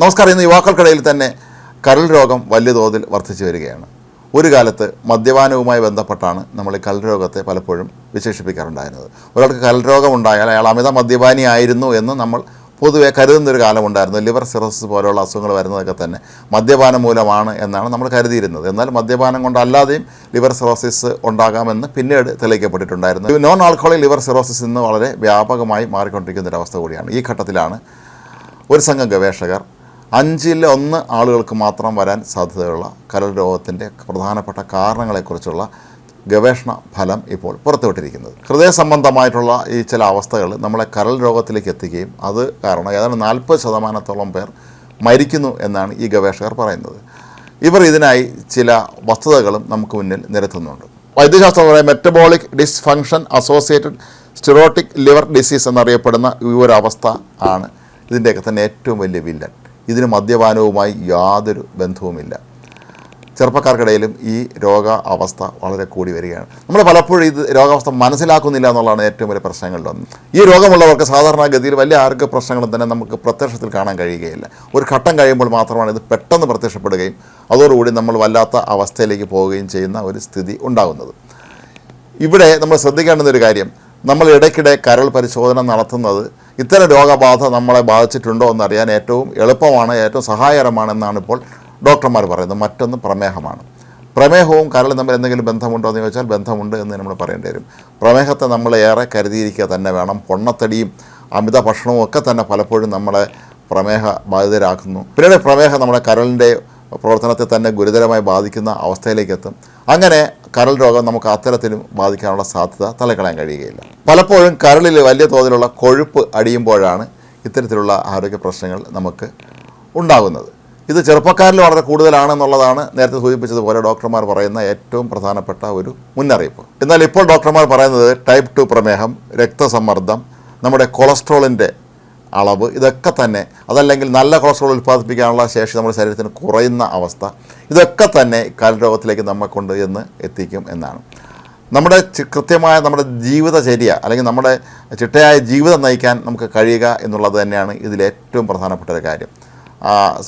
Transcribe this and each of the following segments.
നമസ്കാരം ഇന്ന് യുവാക്കൾക്കിടയിൽ തന്നെ കരൾ രോഗം വലിയ തോതിൽ വർദ്ധിച്ചു വരികയാണ്. ഒരു കാലത്ത് മദ്യപാനവുമായി ബന്ധപ്പെട്ടാണ് നമ്മൾ ഈ കരൾ പലപ്പോഴും വിശേഷിപ്പിക്കാറുണ്ടായിരുന്നത്. ഒരാൾക്ക് കരൾ ഉണ്ടായാൽ അയാൾ അമിത മദ്യപാനി ആയിരുന്നു എന്ന് നമ്മൾ പൊതുവെ കരുതുന്നൊരു കാലമുണ്ടായിരുന്നു ലിവർ സിറോസിസ് പോലെയുള്ള അസുഖങ്ങൾ വരുന്നതൊക്കെ തന്നെ മദ്യപാനം മൂലമാണ് എന്നാണ് നമ്മൾ കരുതിയിരുന്നത്. എന്നാൽ മദ്യപാനം കൊണ്ടല്ലാതെയും ലിവർ സിറോസിസ് ഉണ്ടാകാമെന്ന് പിന്നീട് തെളിയിക്കപ്പെട്ടിട്ടുണ്ടായിരുന്നു. നോൺ ആൽക്കഹോളിക് ലിവർ സിറോസിസ് ഇന്ന് വളരെ വ്യാപകമായി മാറിക്കൊണ്ടിരിക്കുന്ന ഒരു അവസ്ഥ കൂടിയാണ്. ഈ ഘട്ടത്തിലാണ് ഒരു സംഘം ഗവേഷകർ അഞ്ചിൽ ഒന്ന് ആളുകൾക്ക് മാത്രം വരാൻ സാധ്യതയുള്ള കരൾ രോഗത്തിന്റെ പ്രധാനപ്പെട്ട കാരണങ്ങളെക്കുറിച്ചുള്ള ഗവേഷണ ഫലം ഇപ്പോൾ പുറത്തുവിട്ടിരിക്കുന്നത്. ഹൃദയ സംബന്ധമായിട്ടുള്ള ഈ ചില അവസ്ഥകൾ നമ്മളെ കരൾ രോഗത്തിലേക്ക് എത്തിക്കുകയും അത് കാരണം ഏതാണ്ട് നാൽപ്പത് ശതമാനത്തോളം പേർ മരിക്കുന്നു എന്നാണ് ഈ ഗവേഷകർ പറയുന്നത്. ഇവർ ഇതിനായി ചില വസ്തുതകളും നമുക്ക് മുന്നിൽ നിരത്തുന്നുണ്ട്. വൈദ്യശാസ്ത്രപരമായ metabolic dysfunction associated steatotic liver disease എന്നറിയപ്പെടുന്ന ഈ ഒരു അവസ്ഥ ആണ് ഇതിന്റെയൊക്കെ തന്നെ ഏറ്റവും വലിയ വില്ലൻ. ഇതിന് മദ്യപാനവുമായി യാതൊരു ബന്ധവുമില്ല. ചെറുപ്പക്കാർക്കിടയിലും ഈ രോഗ അവസ്ഥ വളരെ കൂടി വരികയാണ്. നമ്മൾ പലപ്പോഴും ഇത് രോഗാവസ്ഥ മനസ്സിലാക്കുന്നില്ല എന്നുള്ളതാണ് ഏറ്റവും വലിയ പ്രശ്നങ്ങളിലൊന്ന് ഈ രോഗമുള്ളവർക്ക് സാധാരണഗതിയിൽ വലിയ ആരോഗ്യ പ്രശ്നങ്ങളും തന്നെ നമുക്ക് പ്രത്യക്ഷത്തിൽ കാണാൻ കഴിയുകയില്ല. ഒരു ഘട്ടം കഴിയുമ്പോൾ മാത്രമാണ് ഇത് പെട്ടെന്ന് പ്രത്യക്ഷപ്പെടുകയും അതോടുകൂടി നമ്മൾ വല്ലാത്ത അവസ്ഥയിലേക്ക് പോവുകയും ചെയ്യുന്ന ഒരു സ്ഥിതി ഉണ്ടാകുന്നത്. ഇവിടെ നമ്മൾ ശ്രദ്ധിക്കേണ്ടുന്ന ഒരു കാര്യം നമ്മൾ ഇടയ്ക്കിടെ കരൾ പരിശോധന നടത്തുന്നത് ഇത്തരം രോഗബാധ നമ്മളെ ബാധിച്ചിട്ടുണ്ടോ എന്നറിയാൻ ഏറ്റവും എളുപ്പമാണ് ഏറ്റവും സഹായകരമാണെന്നാണ് ഇപ്പോൾ ഡോക്ടർമാർ പറയുന്നത്. മറ്റൊന്ന് പ്രമേഹമാണ്. പ്രമേഹവും കരളും തമ്മിൽ എന്തെങ്കിലും ബന്ധമുണ്ടോ എന്ന് ചോദിച്ചാൽ ബന്ധമുണ്ട് എന്ന് നമ്മൾ പറയേണ്ടി വരും. പ്രമേഹത്തെ നമ്മൾ ഏറെ കരുതിയിരിക്കുക തന്നെ വേണം. പൊണ്ണത്തടിയും അമിത ഭക്ഷണവും ഒക്കെ തന്നെ പലപ്പോഴും നമ്മളെ പ്രമേഹ ബാധിതരാക്കുന്നു പിന്നീട് പ്രമേഹം നമ്മുടെ കരളിന്റെ പ്രവർത്തനത്തെ തന്നെ ഗുരുതരമായി ബാധിക്കുന്ന അവസ്ഥയിലേക്ക് എത്തും അങ്ങനെ കരൾ രോഗം നമുക്ക് അത്തരത്തിലും ബാധിക്കാനുള്ള സാധ്യത തലക്കളയാൻ കഴിയുകയില്ല. പലപ്പോഴും കരളിൽ വലിയ തോതിലുള്ള കൊഴുപ്പ് അടിയുമ്പോഴാണ് ഇത്തരത്തിലുള്ള ആരോഗ്യ പ്രശ്നങ്ങൾ നമുക്ക് ഉണ്ടാകുന്നത്. ഇത് ചെറുപ്പക്കാരിൽ വളരെ കൂടുതലാണെന്നുള്ളതാണ് നേരത്തെ സൂചിപ്പിച്ചതുപോലെ ഡോക്ടർമാർ പറയുന്ന ഏറ്റവും പ്രധാനപ്പെട്ട ഒരു മുന്നറിയിപ്പ്. എന്നാൽ ഇപ്പോൾ ഡോക്ടർമാർ പറയുന്നത് ടൈപ്പ് ടു പ്രമേഹം രക്തസമ്മർദ്ദം നമ്മുടെ കൊളസ്ട്രോളിന്റെ അളവ് ഇതൊക്കെ തന്നെ അതല്ലെങ്കിൽ നല്ല കൊളസ്ട്രോൾ ഉൽപ്പാദിപ്പിക്കാനുള്ള ശേഷി നമ്മുടെ ശരീരത്തിന് കുറയുന്ന അവസ്ഥ ഇതൊക്കെ തന്നെ കാലരോഗത്തിലേക്ക് രോഗത്തിലേക്ക് നമ്മെ കൊണ്ട് എന്ന് എത്തിക്കും എന്നാണ്. നമ്മുടെ കൃത്യമായ നമ്മുടെ ജീവിതചര്യ അല്ലെങ്കിൽ നമ്മുടെ ചിട്ടയായ ജീവിതം നയിക്കാൻ നമുക്ക് കഴിയുക എന്നുള്ളത് തന്നെയാണ് ഇതിൽ ഏറ്റവും പ്രധാനപ്പെട്ട ഒരു കാര്യം.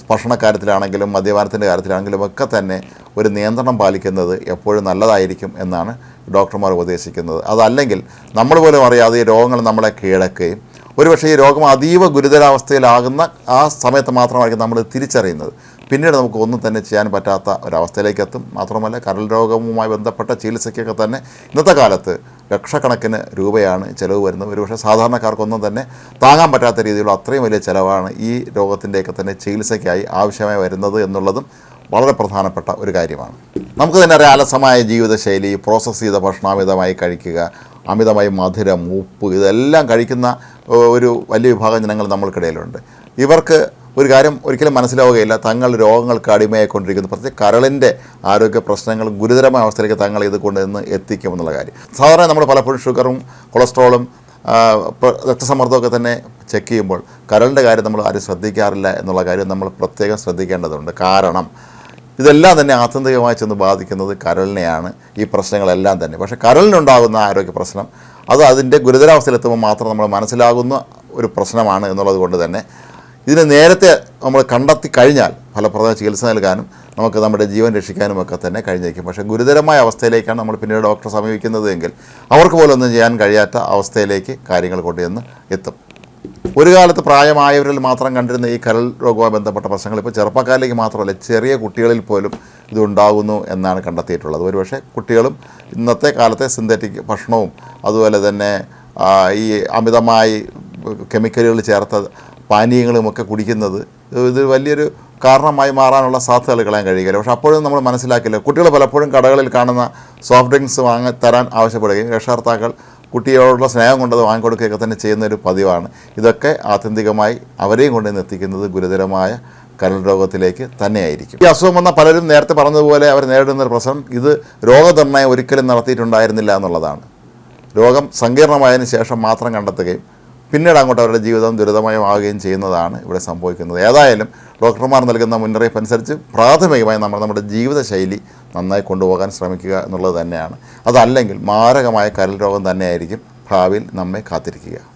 ഭക്ഷണക്കാര്യത്തിലാണെങ്കിലും മദ്യപാനത്തിന്റെ കാര്യത്തിലാണെങ്കിലും ഒക്കെ തന്നെ ഒരു നിയന്ത്രണം പാലിക്കുന്നത് എപ്പോഴും നല്ലതായിരിക്കും എന്നാണ് ഡോക്ടർമാർ ഉപദേശിക്കുന്നത്. അതല്ലെങ്കിൽ നമ്മൾ പോലും അറിയാതെ ഈ രോഗങ്ങൾ നമ്മളെ കീഴടക്കുകയും ഒരുപക്ഷേ ഈ രോഗം അതീവ ഗുരുതരാവസ്ഥയിലാകുന്ന ആ സമയത്ത് മാത്രമായിരിക്കും നമ്മൾ തിരിച്ചറിയുന്നത്. പിന്നീട് നമുക്ക് ഒന്നും തന്നെ ചെയ്യാൻ പറ്റാത്ത ഒരവസ്ഥയിലേക്ക് എത്തും. മാത്രമല്ല കരൾ രോഗവുമായി ബന്ധപ്പെട്ട ചികിത്സയ്ക്കൊക്കെ തന്നെ ഇന്നത്തെ കാലത്ത് ലക്ഷക്കണക്കിന് രൂപയാണ് ചിലവ് വരുന്നത്. ഒരുപക്ഷെ സാധാരണക്കാർക്കൊന്നും തന്നെ താങ്ങാൻ പറ്റാത്ത രീതിയിലുള്ള അത്രയും വലിയ ചിലവാണ് ഈ രോഗത്തിന്റെയൊക്കെ തന്നെ ചികിത്സയ്ക്കായി ആവശ്യമായി വരുന്നത് എന്നുള്ളതും വളരെ പ്രധാനപ്പെട്ട ഒരു കാര്യമാണ്. നമുക്ക് തന്നെ അറിയാം അലസമായ ജീവിതശൈലി പ്രോസസ്സ് ചെയ്ത ഭക്ഷണാമിതമായി കഴിക്കുക അമിതമായി മധുരം ഉപ്പ് ഇതെല്ലാം കഴിക്കുന്ന ഒരു വലിയ വിഭാഗം ജനങ്ങൾ നമ്മൾക്കിടയിലുണ്ട്. ഇവർക്ക് ഒരു കാര്യം ഒരിക്കലും മനസ്സിലാവുകയില്ല. തങ്ങൾ രോഗങ്ങൾക്ക് അടിമയായിക്കൊണ്ടിരിക്കുന്നു. പ്രത്യേകിച്ച് കരളിന്റെ ആരോഗ്യ പ്രശ്നങ്ങൾ ഗുരുതരമായ അവസ്ഥയിലേക്ക് തങ്ങൾ ഇത് കൊണ്ടുവന്ന് എത്തിക്കുമെന്നുള്ള കാര്യം. സാധാരണ നമ്മൾ പലപ്പോഴും ഷുഗറും കൊളസ്ട്രോളും രക്തസമ്മർദ്ദമൊക്കെ തന്നെ ചെക്ക് ചെയ്യുമ്പോൾ കരളിന്റെ കാര്യം നമ്മൾ ആരും ശ്രദ്ധിക്കാറില്ല എന്നുള്ള കാര്യം നമ്മൾ പ്രത്യേകം ശ്രദ്ധിക്കേണ്ടതുണ്ട്. കാരണം ഇതെല്ലാം തന്നെ ആത്യന്തികമായി ചെന്ന് ബാധിക്കുന്നത് കരളിനെയാണ്. ഈ പ്രശ്നങ്ങളെല്ലാം തന്നെ. പക്ഷേ കരളിനുണ്ടാകുന്ന ആരോഗ്യ പ്രശ്നം അത് അതിന്റെ ഗുരുതരാവസ്ഥയിലെത്തുമ്പോൾ മാത്രം നമ്മൾ മനസ്സിലാകുന്ന ഒരു പ്രശ്നമാണ് എന്നുള്ളത് കൊണ്ട് തന്നെ ഇതിനെ നേരത്തെ നമ്മൾ കണ്ടെത്തി കഴിഞ്ഞാൽ ഫലപ്രദമായ ചികിത്സ നൽകാനും നമുക്ക് നമ്മുടെ ജീവൻ രക്ഷിക്കാനും ഒക്കെ തന്നെ കഴിഞ്ഞേക്കും. പക്ഷേ ഗുരുതരമായ അവസ്ഥയിലേക്കാണ് നമ്മൾ പിന്നീട് ഡോക്ടറെ സമീപിക്കുന്നത് എങ്കിൽ അവർക്ക് പോലൊന്നും ചെയ്യാൻ കഴിയാത്ത അവസ്ഥയിലേക്ക് കാര്യങ്ങൾ കൊണ്ടുവന്ന് എത്തും. ഒരു കാലത്ത് പ്രായമായവരിൽ മാത്രം കണ്ടിരുന്ന ഈ കരൾ രോഗവുമായി ബന്ധപ്പെട്ട പ്രശ്നങ്ങൾ ഇപ്പോൾ ചെറുപ്പക്കാരിലേക്ക് മാത്രമല്ല ചെറിയ കുട്ടികളിൽ പോലും ഇത് ഉണ്ടാകുന്നു എന്നാണ് കണ്ടെത്തിയിട്ടുള്ളത്. ഒരുപക്ഷെ കുട്ടികളും ഇന്നത്തെ കാലത്തെ സിന്തറ്റിക് ഭക്ഷണവും അതുപോലെ തന്നെ ഈ അമിതമായി കെമിക്കലുകൾ ചേർത്ത പാനീയങ്ങളുമൊക്കെ കുടിക്കുന്നത് ഇത് വലിയൊരു കാരണമായി മാറാനുള്ള സാധ്യതകൾ കളയാൻ കഴിയുകയില്ല പക്ഷേ അപ്പോഴും നമ്മൾ മനസ്സിലാക്കില്ല കുട്ടികൾ പലപ്പോഴും കടകളിൽ കാണുന്ന സോഫ്റ്റ് ഡ്രിങ്ക്സ് വാങ്ങി തരാൻ ആവശ്യപ്പെടുകയും രക്ഷകർത്താക്കൾ കുട്ടിയോടുള്ള സ്നേഹം കൊണ്ടത് വാങ്ങിക്കൊടുക്കുകയൊക്കെ തന്നെ ചെയ്യുന്ന ഒരു പതിവാണ്. ഇതൊക്കെ ആത്യന്തികമായി അവരെയും കൊണ്ടുവന്ന് എത്തിക്കുന്നത് ഗുരുതരമായ കരൾ രോഗത്തിലേക്ക് തന്നെയായിരിക്കും. ഈ അസുഖം വന്ന പലരും നേരത്തെ പറഞ്ഞതുപോലെ അവർ നേരിടുന്ന ഒരു പ്രശ്നം ഇത് രോഗനിർണയം ഒരിക്കലും നടത്തിയിട്ടുണ്ടായിരുന്നില്ല എന്നുള്ളതാണ്. രോഗം സങ്കീർണമായതിനു ശേഷം മാത്രം കണ്ടെത്തുകയും പിന്നീട് അങ്ങോട്ട് അവരുടെ ജീവിതം ദുരിതമയമാവുകയും ചെയ്യുന്നതാണ് ഇവിടെ സംഭവിക്കുന്നത്. ഏതായാലും ഡോക്ടർമാർ നൽകുന്ന മുന്നറിയിപ്പ് അനുസരിച്ച് പ്രാഥമികമായി നമ്മൾ നമ്മുടെ ജീവിതശൈലി നന്നായി കൊണ്ടുപോകാൻ ശ്രമിക്കുക എന്നുള്ളത് തന്നെയാണ്. അതല്ലെങ്കിൽ മാരകമായ കരൽ രോഗം തന്നെയായിരിക്കും ഭാവിയിൽ നമ്മെ കാത്തിരിക്കുക.